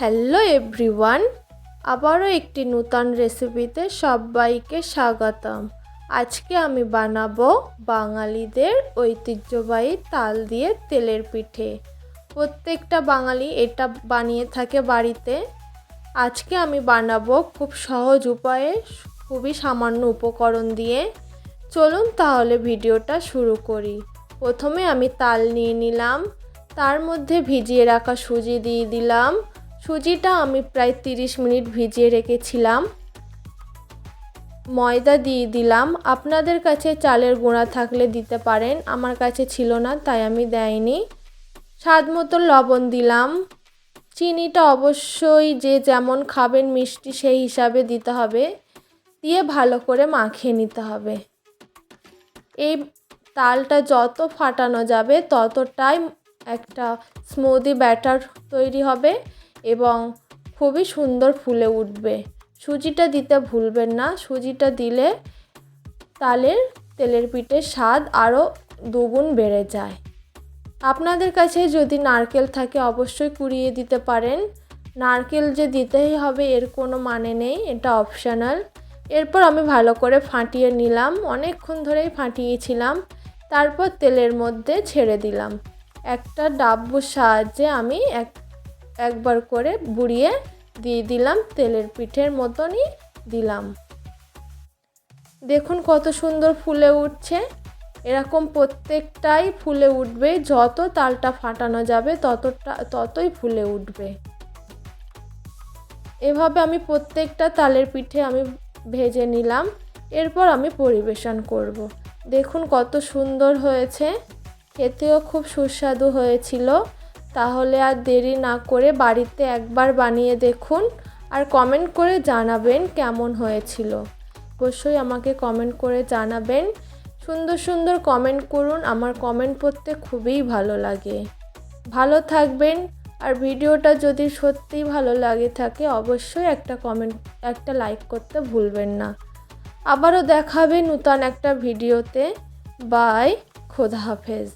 Hello everyone আবারও একটি নূতন রেসিপিতে সবাইকে স্বাগতম। আজকে আমি বানাবো বাঙালিদের ঐতিহ্যবাহী তাল দিয়ে তেলের পিঠে। প্রত্যেকটা বাঙালি এটা বানিয়ে থাকে বাড়িতে। আজকে আমি বানাবো খুব সহজ উপায়ে খুবই সামান্য উপকরণ দিয়ে। চলুন তাহলে ভিডিওটা শুরু করি। প্রথমে আমি তাল নিয়ে নিলাম। তার মধ্যে ভিজিয়ে রাখা সুজি দিয়ে দিলাম। সুজিটা আমি প্রায় তিরিশ মিনিট ভিজিয়ে রেখেছিলাম। ময়দা দিয়ে দিলাম। আপনাদের কাছে চালের গুঁড়া থাকলে দিতে পারেন। আমার কাছে ছিল না, তাই আমি দেয়নি। স্বাদ মতো লবণ দিলাম। চিনিটা অবশ্যই যে যেমন খাবেন মিষ্টি সেই হিসাবে দিতে হবে। দিয়ে ভালো করে মাখিয়ে নিতে হবে। এই তালটা যত ফাটানো যাবে, ততটাই একটা স্মুদি ব্যাটার তৈরি হবে। এবং খুবই সুন্দর ফুলে উঠবে। সুজিটা দিতে ভুলবেন না। সুজিটা দিলে তালের, তেলের পিঠের স্বাদ আরও দুগুণ বেড়ে যায়। আপনাদের কাছে যদি নারকেল থাকে অবশ্যই কুড়িয়ে দিতে পারেন। নারকেল যে দিতেই হবে এর কোনো মানে নেই, এটা অপশনাল এরপর আমি ভালো করে ফাটিয়ে নিলাম। অনেকক্ষণ ধরেই ফাটিয়েছিলাম। তারপর তেলের মধ্যে ছেড়ে দিলাম। একটা ডাব্বুর সাহায্যে আমি এক একবার করে বুড়িয়ে দিয়ে দিলাম, তেলের পিঠের মতনই দিলাম। দেখুন কত সুন্দর ফুলে উঠছে। এরকম প্রত্যেকটাই ফুলে উঠবে, যত তালটা ফাটানো যাবে ততটা, ততই ফুলে উঠবে। এভাবে আমি প্রত্যেকটা তালের পিঠে আমি ভেজে নিলাম, এরপর আমি পরিবেশন করব। দেখুন কত সুন্দর হয়েছে, খেতেও খুব সুস্বাদু হয়েছিল। তাহলে আর দেরি না করে বাড়িতে একবার বানিয়ে দেখুন আর কমেন্ট করে জানাবেন কেমন হয়েছিল। অবশ্যই আমাকে কমেন্ট করে জানাবেন। সুন্দর সুন্দর কমেন্ট করুন, আমার কমেন্ট পড়তে খুবই ভালো লাগে। ভালো থাকবেন, আর ভিডিওটা যদি সত্যিই ভালো লাগে থাকে, অবশ্যই একটা কমেন্ট একটা লাইক করতে ভুলবেন না। আবারও দেখাবে নূতন একটা ভিডিওতে। বাই খোদা হাফেজ।